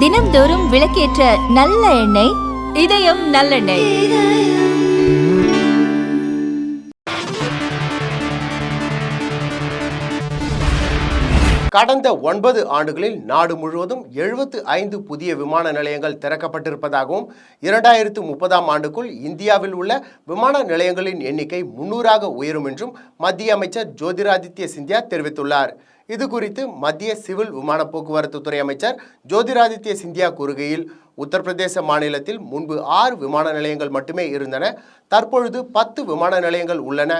தினம்தோறும் விளக்கேற்ற நல்ல எண்ணெய் இதயம் நல்லெண்ணெய். கடந்த ஒன்பது ஆண்டுகளில் நாடு முழுவதும் எழுபத்து ஐந்து புதிய விமான நிலையங்கள் திறக்கப்பட்டிருப்பதாகவும் இரண்டாயிரத்து முப்பதாம் ஆண்டுக்குள் இந்தியாவில் உள்ள விமான நிலையங்களின் எண்ணிக்கை முன்னூறாக உயரும் என்றும் மத்திய அமைச்சர் ஜோதிராதித்ய சிந்தியா தெரிவித்துள்ளார். இது குறித்து மத்திய சிவில் விமான போக்குவரத்து துறை அமைச்சர் ஜோதிராதித்ய சிந்தியா கூறுகையில் உத்தரப்பிரதேச மாநிலத்தில் முன்பு ஆறு விமான நிலையங்கள் மட்டுமே இருந்தன. தற்பொழுது பத்து விமான நிலையங்கள் உள்ளன.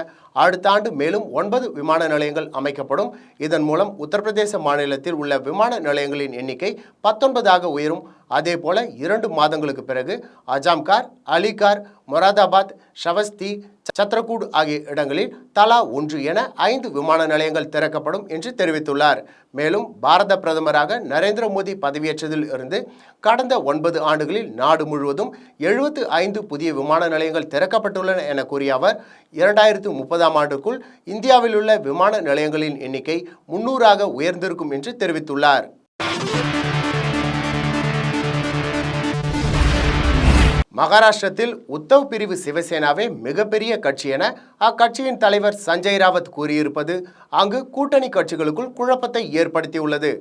அடுத்த ஆண்டு மேலும் ஒன்பது விமான நிலையங்கள் அமைக்கப்படும். இதன் மூலம் உத்தரப்பிரதேச மாநிலத்தில் உள்ள விமான நிலையங்களின் எண்ணிக்கை பத்தொன்பதாக உயரும். அதேபோல இரண்டு மாதங்களுக்கு பிறகு அஜாம்கார் அலிகார் மொராதாபாத் ஷவஸ்தி சத்ரகூட் ஆகிய இடங்களில் தலா ஒன்று என ஐந்து விமான நிலையங்கள் திறக்கப்படும் என்று தெரிவித்துள்ளார். மேலும் பாரத பிரதமராக நரேந்திர மோடி பதவியேற்றதில் இருந்து கடந்த ஒன்பது ஆண்டுகளில் நாடு முழுவதும் எழுபத்து ஐந்து புதிய விமான நிலையங்கள் திறக்கப்பட்டுள்ளன என கூறிய அவர் இரண்டாயிரத்து முப்பதாம் ஆண்டுக்குள் இந்தியாவில் உள்ள விமான நிலையங்களின் எண்ணிக்கை முன்னூறாக உயர்ந்திருக்கும் என்று தெரிவித்துள்ளார். மகாராஷ்டிரத்தில் உத்தவ் பிரிவு சிவசேனாவே மிகப்பெரிய கட்சி என அக்கட்சியின் தலைவர் சஞ்சய் ராவத் கூறியிருப்பது அங்கு கூட்டணி கட்சிகளுக்குள் குழப்பத்தை ஏற்படுத்தியுள்ளது.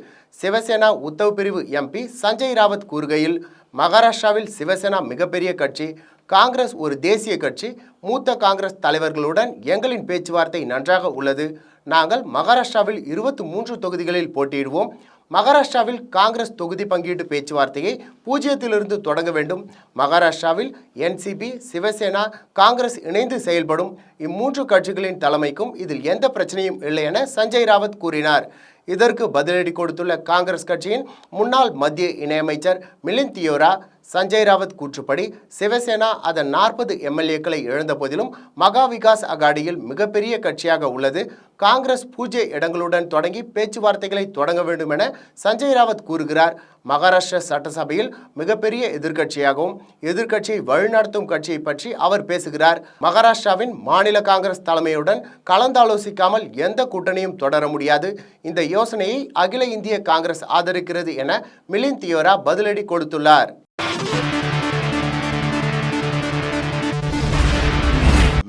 சிவசேனா உத்தவ் பிரிவு எம்பி சஞ்சய் ராவத் கூறுகையில் மகாராஷ்டிராவில் சிவசேனா மிகப்பெரிய கட்சி காங்கிரஸ் ஒரு தேசிய கட்சி மூத்த காங்கிரஸ் தலைவர்களுடன் எங்களின் பேச்சுவார்த்தை நன்றாக உள்ளது. நாங்கள் மகாராஷ்டிராவில் இருபத்தி மூன்று தொகுதிகளில் போட்டியிடுவோம். மகாராஷ்டிராவில் காங்கிரஸ் தொகுதி பங்கீட்டு பேச்சுவார்த்தையை பூஜ்ஜியத்திலிருந்து தொடங்க வேண்டும். மகாராஷ்டிராவில் என்சிபி சிவசேனா காங்கிரஸ் இணைந்து செயல்படும் இம்மூன்று கட்சிகளின் தலைமைக்கும் இதில் எந்த பிரச்சனையும் இல்லை என சஞ்சய் ராவத் கூறினார். இதற்கு பதிலடி கொடுத்துள்ள காங்கிரஸ் கட்சியின் முன்னாள் மத்திய இணையமைச்சர் மிலிந்த் தியோரா சஞ்சய் ராவத் கூற்றுப்படி சிவசேனா அதன் நாற்பது எம்எல்ஏக்களை இழந்த போதிலும் மகா விகாஸ் அகாடியில் மிகப்பெரிய கட்சியாக உள்ளது. காங்கிரஸ் பூஜ்ய இடங்களுடன் தொடங்கி பேச்சுவார்த்தைகளை தொடங்க வேண்டும் என சஞ்சய் ராவத் கூறுகிறார். மகாராஷ்டிர சட்டசபையில் மிகப்பெரிய எதிர்க்கட்சியாகவும் எதிர்க்கட்சியை வழிநடத்தும் கட்சியை பற்றி அவர் பேசுகிறார். மகாராஷ்டிராவின் மாநில காங்கிரஸ் தலைமையுடன் கலந்தாலோசிக்காமல் எந்த கூட்டணியும் தொடர முடியாது. இந்த யோசனையை அகில இந்திய காங்கிரஸ் ஆதரிக்கிறது என மிலிந்த் தியோரா பதிலடி கொடுத்துள்ளார்.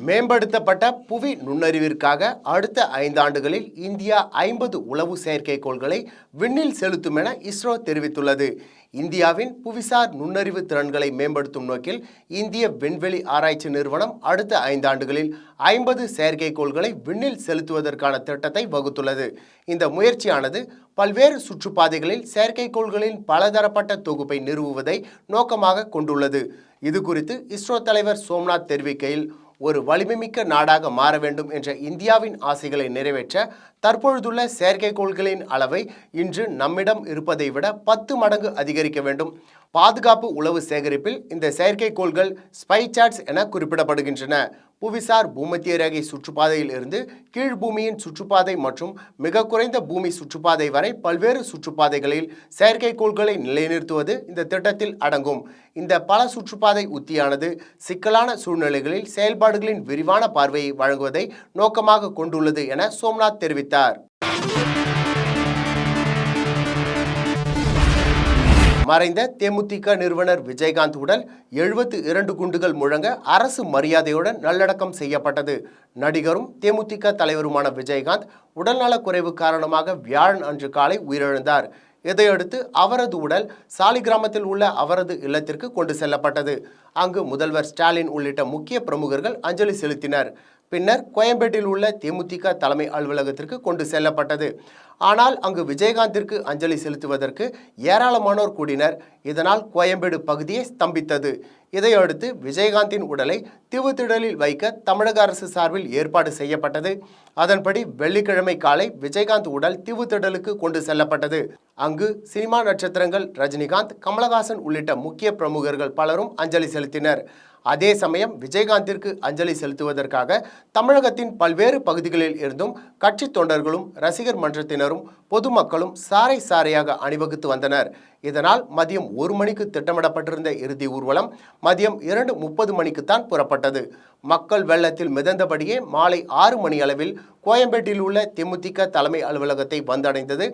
மேம்படுத்தப்பட்ட புவி நுண்ணறிவிற்காக அடுத்த ஐந்தாண்டுகளில் இந்தியா ஐம்பது உளவு செயற்கைக்கோள்களை விண்ணில் செலுத்தும் என இஸ்ரோ தெரிவித்துள்ளது. இந்தியாவின் புவிசார் நுண்ணறிவு திறன்களை மேம்படுத்தும் நோக்கில் இந்திய விண்வெளி ஆராய்ச்சி நிறுவனம் அடுத்த ஐந்தாண்டுகளில் ஐம்பது செயற்கைக்கோள்களை விண்ணில் செலுத்துவதற்கான திட்டத்தை வகுத்துள்ளது. இந்த முயற்சியானது பல்வேறு சுற்றுப்பாதைகளில் செயற்கைக்கோள்களின் பலதரப்பட்ட தொகுப்பை நிறுவுவதை நோக்கமாக கொண்டுள்ளது. இது குறித்து இஸ்ரோ தலைவர் சோம்நாத் தெரிவிக்கையில் ஒரு வலிமைமிக்க நாடாக மாற வேண்டும் என்ற இந்தியாவின் ஆசைகளை நிறைவேற்ற தற்பொழுதுள்ள செயற்கைக்கோள்களின் அளவை இன்று நம்மிடம் இருப்பதை விட பத்து மடங்கு அதிகரிக்க வேண்டும். பாதுகாப்பு உளவு சேகரிப்பில் இந்த செயற்கைக்கோள்கள் ஸ்பைசாட்ஸ் என குறிப்பிடப்படுகின்றன. புவிசார் பூமத்திய ரேகை சுற்றுப்பாதையில் இருந்து கீழ் பூமியின் சுற்றுப்பாதை மற்றும் மிக குறைந்த பூமி சுற்றுப்பாதை வரை பல்வேறு சுற்றுப்பாதைகளில் செயற்கைக்கோள்களை நிலைநிறுத்துவது இந்த திட்டத்தில் அடங்கும். இந்த பல சுற்றுப்பாதை உத்தியானது சிக்கலான சூழ்நிலைகளில் செயல்பாடுகளின் விரிவான பார்வையை வழங்குவதை நோக்கமாக கொண்டுள்ளது என சோம்நாத் தெரிவித்தார். மறைந்த தேமுதிக நிறுவனர் விஜயகாந்த் உடல் எழுபத்து இரண்டு குண்டுகள் முழங்க அரசு மரியாதையுடன் நல்லடக்கம் செய்யப்பட்டது. நடிகரும் தேமுதிக தலைவருமான விஜயகாந்த் உடல்நலக் குறைவு காரணமாக வியாழன் அன்று காலை உயிரிழந்தார். இதையடுத்து அவரது உடல் சாலிகிராமத்தில் உள்ள அவரது இல்லத்திற்கு கொண்டு செல்லப்பட்டது. அங்கு முதல்வர் ஸ்டாலின் உள்ளிட்ட முக்கிய பிரமுகர்கள் அஞ்சலி செலுத்தினர். பின்னர் கோயம்பேட்டில் உள்ள தேமுதிக தலைமை அலுவலகத்திற்கு கொண்டு செல்லப்பட்டது. ஆனால் அங்கு விஜயகாந்திற்கு அஞ்சலி செலுத்துவதற்கு ஏராளமானோர் கூடினர். இதனால் கோயம்பேடு பகுதியை ஸ்தம்பித்தது. இதையடுத்து விஜயகாந்தின் உடலை தீவுத்திடலில் வைக்க தமிழக அரசு சார்பில் ஏற்பாடு செய்யப்பட்டது. அதன்படி வெள்ளிக்கிழமை காலை விஜயகாந்த் உடல் தீவுத்திடலுக்கு கொண்டு செல்லப்பட்டது. அங்கு சினிமா நட்சத்திரங்கள் ரஜினிகாந்த் கமலஹாசன் உள்ளிட்ட முக்கிய பிரமுகர்கள் பலரும் அஞ்சலி செலுத்தினர். அதே சமயம் விஜயகாந்திற்கு அஞ்சலி செலுத்துவதற்காக தமிழகத்தின் பல்வேறு பகுதிகளில் இருந்தும் கட்சி தொண்டர்களும் ரசிகர் மன்றத்தினரும் பொதுமக்களும் சாறை சாரையாக அணிவகுத்து வந்தனர். இதனால் மதியம் ஒரு மணிக்கு திட்டமிடப்பட்டிருந்த இறுதி ஊர்வலம் மதியம் இரண்டு முப்பது மணிக்குத்தான் புறப்பட்டது. மக்கள் வெள்ளத்தில் மிதந்தபடியே மாலை ஆறு மணி அளவில் கோயம்பேட்டில் உள்ள தேமுதிக தலைமை அலுவலகத்தை வந்தடைந்தது.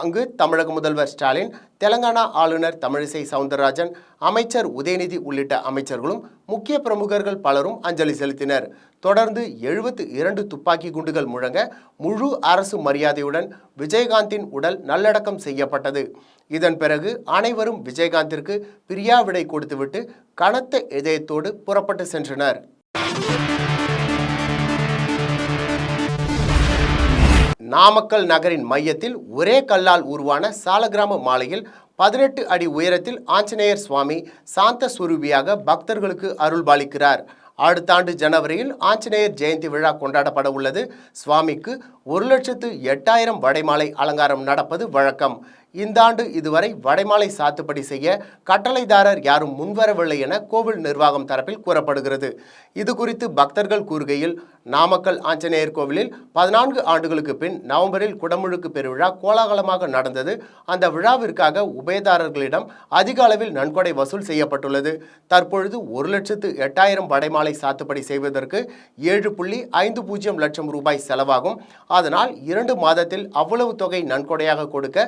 அங்கு தமிழக முதல்வர் ஸ்டாலின் தெலங்கானா ஆளுநர் தமிழிசை சவுந்தரராஜன் அமைச்சர் உதயநிதி உள்ளிட்ட அமைச்சர்களும் முக்கிய பிரமுகர்கள் பலரும் அஞ்சலி செலுத்தினர். தொடர்ந்து எழுபத்து இரண்டு துப்பாக்கி குண்டுகள் முழங்க முழு அரசு மரியாதையுடன் விஜயகாந்தின் உடல் நல்லடக்கம் செய்யப்பட்டது. இதன் பிறகு அனைவரும் விஜயகாந்திற்கு பிரியாவிடை கொடுத்துவிட்டு கனத்த இதயத்தோடு புறப்பட்டு சென்றனர். நாமக்கல் நகரின் மையத்தில் ஒரே கல்லால் உருவான சாலகிராம மாலையில் பதினெட்டு அடி உயரத்தில் ஆஞ்சநேயர் சுவாமி சாந்த சுரூபியாக பக்தர்களுக்கு அருள்பாலிக்கிறார். அடுத்த ஆண்டு ஜனவரியில் ஆஞ்சநேயர் ஜெயந்தி விழா கொண்டாடப்பட உள்ளது. சுவாமிக்கு ஒரு லட்சத்து எட்டாயிரம் வடைமாலை அலங்காரம் நடப்பது வழக்கம். இந்த ஆண்டு இதுவரை வடைமாலை சாத்துப்படி செய்ய கட்டளைதாரர் யாரும் முன்வரவில்லை என கோவில் நிர்வாகம் தரப்பில் கூறப்படுகிறது. இது குறித்து பக்தர்கள் கூறுகையில் நாமக்கல் ஆஞ்சநேயர் கோவிலில் பதினான்கு ஆண்டுகளுக்கு பின் நவம்பரில் குடமுழுக்கு பெருவிழா கோலாகலமாக நடந்தது. அந்த விழாவிற்காக உபயதாரர்களிடம் அதிக அளவில் நன்கொடை வசூல் செய்யப்பட்டுள்ளது. தற்பொழுது ஒரு லட்சத்து எட்டாயிரம் வடைமாலை சாத்துப்படி செய்வதற்கு ஏழு புள்ளி ஐந்து பூஜ்ஜியம் லட்சம் ரூபாய் செலவாகும். அதனால் இரண்டு மாதத்தில் அவ்வளவு தொகை நன்கொடையாக கொடுக்க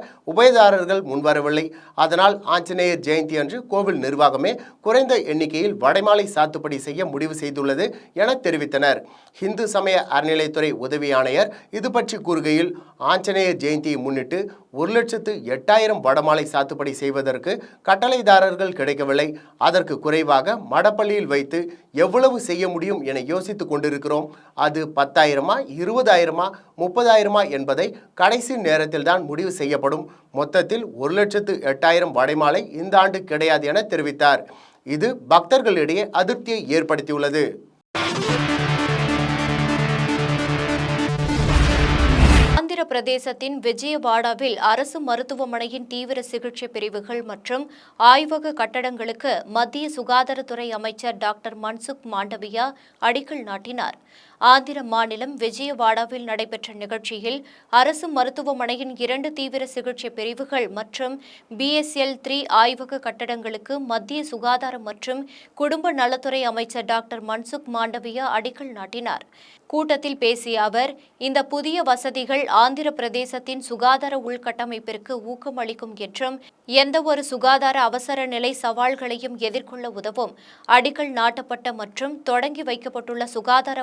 உபயதாரர்கள் முன்வரவில்லை. அதனால் ஆஞ்சநேயர் ஜெயந்தி அன்று கோவில் நிர்வாகமே குறைந்த எண்ணிக்கையில் வடைமாலை சாத்துப்படி செய்ய முடிவு செய்துள்ளது என தெரிவித்தனர். இந்து சமய அறநிலைத்துறை உதவி ஆணையர் இது பற்றி கூறுகையில் ஆஞ்சநேயர் ஜெயந்தியை முன்னிட்டு ஒரு லட்சத்து எட்டாயிரம் வடமாலை சாத்துப்படி செய்வதற்கு கட்டளைதாரர்கள் கிடைக்கவில்லை. அதற்கு குறைவாக மடப்பள்ளியில் வைத்து எவ்வளவு செய்ய முடியும் என யோசித்துக் கொண்டிருக்கிறோம். அது பத்தாயிரமா இருபதாயிரமா முப்பதாயிரமா என்பதை கடைசி நேரத்தில் தான் முடிவு செய்யப்படும். மொத்தத்தில் ஒரு லட்சத்து எட்டாயிரம் வடைமாலை இந்த ஆண்டு கிடையாது என தெரிவித்தார். இது பக்தர்களிடையே அதிருப்தியை ஏற்படுத்தியுள்ளது. ஆந்திர பிரதேசத்தின் விஜயவாடாவில் அரசு மருத்துவமனையின் தீவிர சிகிச்சை பிரிவுகள் மற்றும் ஆய்வக கட்டடங்களுக்கு மத்திய சுகாதாரத்துறை அமைச்சர் டாக்டர் மன்சுக் மாண்டவியா அடிக்கல் நாட்டினார். ஆந்திர மாநிலம் விஜயவாடாவில் நடைபெற்ற நிகழ்ச்சியில் அரசு மருத்துவமனையின் இரண்டு தீவிர சிகிச்சை பிரிவுகள் மற்றும் பிஎஸ்எல் த்ரீ ஆய்வக கட்டடங்களுக்கு மத்திய சுகாதாரம் மற்றும் குடும்ப நலத்துறை அமைச்சர் டாக்டர் மன்சுக் மாண்டவியா அடிக்கல் நாட்டினார். கூட்டத்தில் பேசிய அவர் இந்த புதிய வசதிகள் ஆந்திர பிரதேசத்தின் சுகாதார உள்கட்டமைப்பிற்கு ஊக்கமளிக்கும் என்றும் எந்தவொரு சுகாதார அவசர நிலை சவால்களையும் எதிர்கொள்ள உதவும் அடிக்கல் நாட்டப்பட்ட மற்றும் தொடங்கி வைக்கப்பட்டுள்ள சுகாதார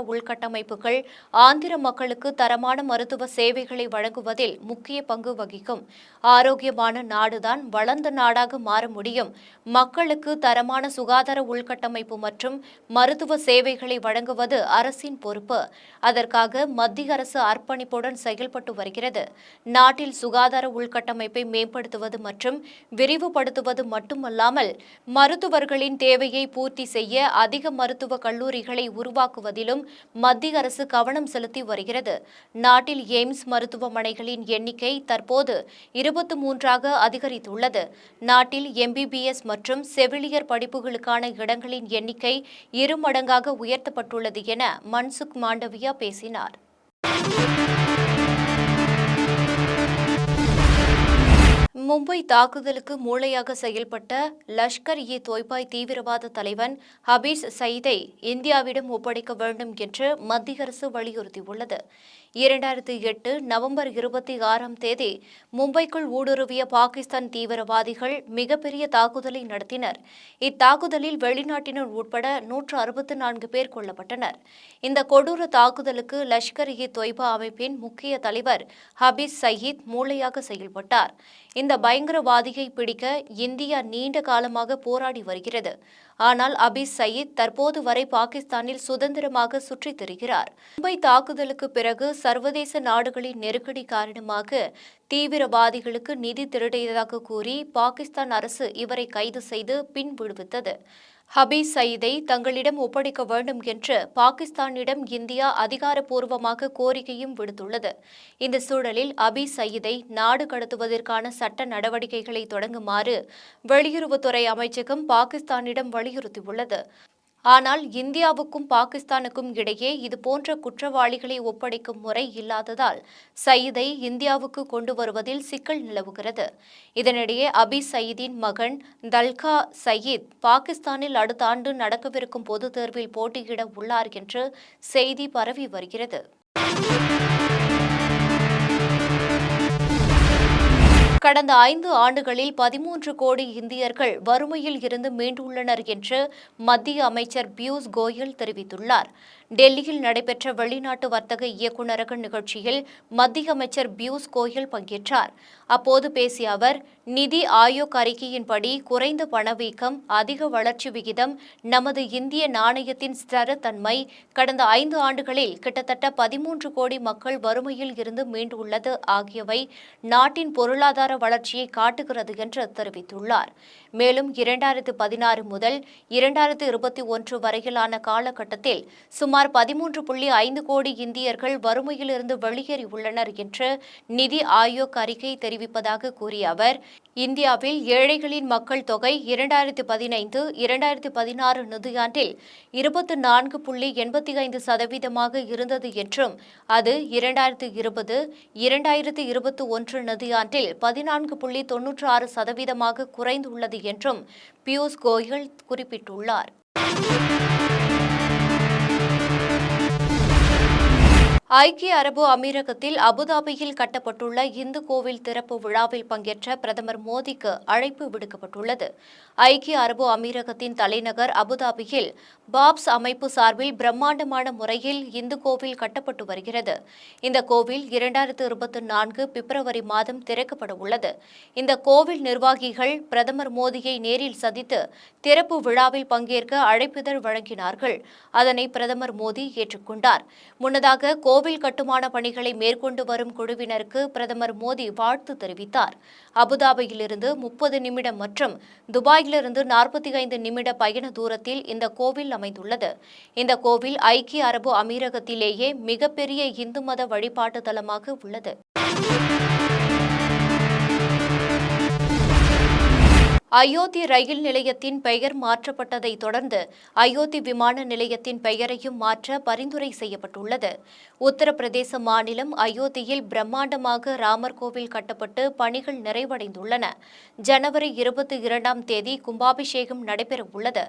கட்டமைப்புகள் ஆந்திர மக்களுக்கு தரமான மருத்துவ சேவைகளை வழங்குவதில் முக்கிய பங்கு வகிக்கும். ஆரோக்கியமான நாடுதான் வளர்ந்த நாடாக மாற முடியும். மக்களுக்கு தரமான சுகாதார உள்கட்டமைப்பு மற்றும் மருத்துவ சேவைகளை வழங்குவது அரசின் பொறுப்பு. அதற்காக மத்திய அரசு அர்ப்பணிப்புடன் செயல்பட்டு வருகிறது. நாட்டில் சுகாதார உள்கட்டமைப்பை மேம்படுத்துவது மற்றும் விரிவுபடுத்துவது மட்டுமல்லாமல் மருத்துவர்களின் தேவையை பூர்த்தி செய்ய அதிக மருத்துவ கல்லூரிகளை உருவாக்குவதிலும் மத்திய மத்திய அரசு கவனம் செலுத்தி வருகிறது. நாட்டில் எய்ம்ஸ் மருத்துவமனைகளின் எண்ணிக்கை தற்போது இருபத்தி மூன்றாக அதிகரித்துள்ளது. நாட்டில் எம்பிபிஎஸ் மற்றும் செவிலியர் படிப்புகளுக்கான இடங்களின் எண்ணிக்கை இரு மடங்காக உயர்த்தப்பட்டுள்ளது என மன்சுக் மாண்டவியா பேசினார். மும்பை தாக்குதலுக்கு மூளையாக செயல்பட்ட லஷ்கர் இ தொய்பாய் தீவிரவாத தலைவன் ஹபீஸ் சயீதை இந்தியாவிடம் ஒப்படைக்க வேண்டும் என்று மத்திய அரசு வலியுறுத்தியுள்ளது. இரண்டாயிரத்தி எட்டு நவம்பர் இருபத்தி ஆறாம் தேதி மும்பைக்குள் ஊடுருவிய பாகிஸ்தான் தீவிரவாதிகள் மிகப்பெரிய தாக்குதலை நடத்தினர். இத்தாக்குதலில் வெளிநாட்டினர் உட்பட நூற்று அறுபத்து நான்கு பேர் கொல்லப்பட்டனர். இந்த கொடூர தாக்குதலுக்கு லஷ்கர் இ தொய்பா அமைப்பின் முக்கிய தலைவர் ஹபீஸ் சயீத் மூளையாக செயல்பட்டார். இந்த பயங்கரவாதியை பிடிக்க இந்தியா நீண்ட காலமாக போராடி வருகிறது. ஆனால் அபீஸ் சயீத் தற்போது வரை பாகிஸ்தானில் சுதந்திரமாக சுற்றித் திரிகிறார். மும்பை தாக்குதலுக்கு பிறகு சர்வதேச நாடுகளின் நெருக்கடி காரணமாக தீவிரவாதிகளுக்கு நிதி திரட்டியதாக கூறி பாகிஸ்தான் அரசு இவரை கைது செய்து பின் விடுவித்தது. ஹபீஸ் சயீதை தங்களிடம் ஒப்படைக்க வேண்டும் என்று பாகிஸ்தானிடம் இந்தியா அதிகாரப்பூர்வமாக கோரிக்கையும் விடுத்துள்ளது. இந்த சூழலில் ஹபீஸ் சயீதை நாடு கடத்துவதற்கான சட்ட நடவடிக்கைகளை தொடங்குமாறு வெளியுறவுத்துறை அமைச்சகம் பாகிஸ்தானிடம் வலியுறுத்தியுள்ளது. ஆனால் இந்தியாவுக்கும் பாகிஸ்தானுக்கும் இடையே இதுபோன்ற குற்றவாளிகளை ஒப்படைக்கும் முறை இல்லாததால் சயீதை இந்தியாவுக்கு கொண்டு வருவதில் சிக்கல் நிலவுகிறது. இதனிடையே அபி சயீதின் மகன் தல்கா சயீத் பாகிஸ்தானில் அடுத்த ஆண்டு நடக்கவிருக்கும் பொதுத் தேர்வில் போட்டியிட உள்ளார் என்று செய்தி பரவி வருகிறது. கடந்த ஐந்து ஆண்டுகளில் பதிமூன்று கோடி இந்தியர்கள் வறுமையில் இருந்து மீண்டுள்ளனர் என்று மத்திய அமைச்சர் பியூஷ் கோயல் தெரிவித்துள்ளார். டெல்லியில் நடைபெற்ற வெளிநாட்டு வர்த்தக இயக்குநரக நிகழ்ச்சியில் மத்திய அமைச்சர் பியூஷ் கோயல் பங்கேற்றார். அப்போது பேசிய அவர் நிதி ஆயோக் அறிக்கையின்படி குறைந்த பணவீக்கம் அதிக வளர்ச்சி விகிதம் நமது இந்திய நாணயத்தின் ஸ்திரத்தன்மை கடந்த ஐந்து ஆண்டுகளில் கிட்டத்தட்ட பதிமூன்று கோடி மக்கள் வறுமையில் இருந்து மீண்டுள்ளது ஆகியவை நாட்டின் பொருளாதார பொருளாதார வளர்ச்சியை காட்டுகிறது என்று தெரிவித்துள்ளார். மேலும் இரண்டாயிரத்து பதினாறு முதல் இரண்டாயிரத்து இருபத்தி ஒன்று வரையிலான காலகட்டத்தில் சுமார் பதிமூன்று புள்ளி ஐந்து கோடி இந்தியர்கள் வறுமையிலிருந்து வெளியேறியுள்ளனர் என்று நிதி ஆயோக் அறிக்கை தெரிவிப்பதாக கூறிய அவர் இந்தியாவில் ஏழைகளின் மக்கள் தொகை இரண்டாயிரத்து பதினைந்து இரண்டாயிரத்து பதினாறு நிதியாண்டில் இருபத்தி நான்கு புள்ளி எண்பத்தி ஐந்து சதவீதமாக இருந்தது என்றும் அது இரண்டாயிரத்து இருபது இரண்டாயிரத்து இருபத்தி ஒன்று நிதியாண்டில் பதினான்கு புள்ளி தொன்னூற்று ஆறு சதவீதமாக குறைந்துள்ளது என்றும் பியூஷ் கோயல் குறிப்பிட்டுள்ளார். ஐக்கிய அரபு அமீரகத்தில் அபுதாபியில் கட்டப்பட்டுள்ள இந்து கோவில் திறப்பு விழாவில் பங்கேற்ற பிரதமர் மோடிக்கு அழைப்பு விடுக்கப்பட்டுள்ளது. ஐக்கிய அரபு அமீரகத்தின் தலைநகர் அபுதாபியில் பாப்ஸ் அமைப்பு சார்பில் பிரம்மாண்டமான முறையில் இந்து கோவில் கட்டப்பட்டு வருகிறது. இந்த கோவில் இரண்டாயிரத்து இருபத்தி நான்கு பிப்ரவரி மாதம் திறக்கப்பட உள்ளது. இந்த கோவில் நிர்வாகிகள் பிரதமர் மோடியை நேரில் சந்தித்து திறப்பு விழாவில் பங்கேற்க அழைப்பிதழ் வழங்கினார்கள். அதனை பிரதமர் மோடி ஏற்றுக்கொண்டார். முன்னதாக கோவில் கட்டுமான பணிகளை மேற்கொண்டு வரும் குழுவினருக்கு பிரதமர் மோடி வாழ்த்து தெரிவித்தார். அபுதாபியிலிருந்து முப்பது நிமிடம் மற்றும் துபாயிலிருந்து நாற்பத்தி ஐந்து நிமிட பயண தூரத்தில் இந்த கோவில் அமைந்துள்ளது. இந்த கோவில் ஐக்கிய அரபு அமீரகத்திலேயே மிகப்பெரிய இந்து மத வழிபாட்டு தலமாக உள்ளது. அயோத்தி ரயில் நிலையத்தின் பெயர் மாற்றப்பட்டதை தொடர்ந்து அயோத்தி விமான நிலையத்தின் பெயரையும் மாற்ற பரிந்துரை செய்யப்பட்டுள்ளது. உத்தரப்பிரதேச மாநிலம் அயோத்தியில் பிரம்மாண்டமாக ராமர் கோவில் கட்டப்பட்டு பணிகள் நிறைவடைந்துள்ளன. ஜனவரி இருபத்தி இரண்டாம் தேதி கும்பாபிஷேகம் நடைபெறவுள்ளது.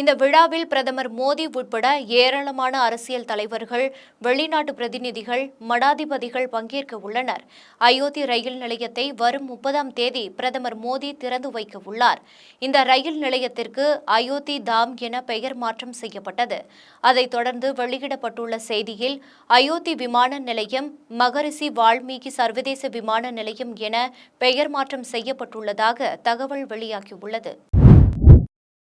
இந்த விழாவில் பிரதமர் மோடி உட்பட ஏராளமான அரசியல் தலைவர்கள் வெளிநாட்டு பிரதிநிதிகள் மடாதிபதிகள் பங்கேற்க உள்ளனர். அயோத்தி ரயில் நிலையத்தை வரும் முப்பதாம் தேதி பிரதமர் மோடி திறந்து வைக்க உள்ளார். இந்த ரயில் நிலையத்திற்கு அயோத்தி தாம் என பெயர் மாற்றம் செய்யப்பட்டது. அதைத் தொடர்ந்து வெளியிடப்பட்டுள்ள செய்தியில் அயோத்தி விமான நிலையம் மகரிஷி வால்மீகி சர்வதேச விமான நிலையம் என பெயர் மாற்றம் செய்யப்பட்டுள்ளதாக தகவல் வெளியாகியுள்ளது.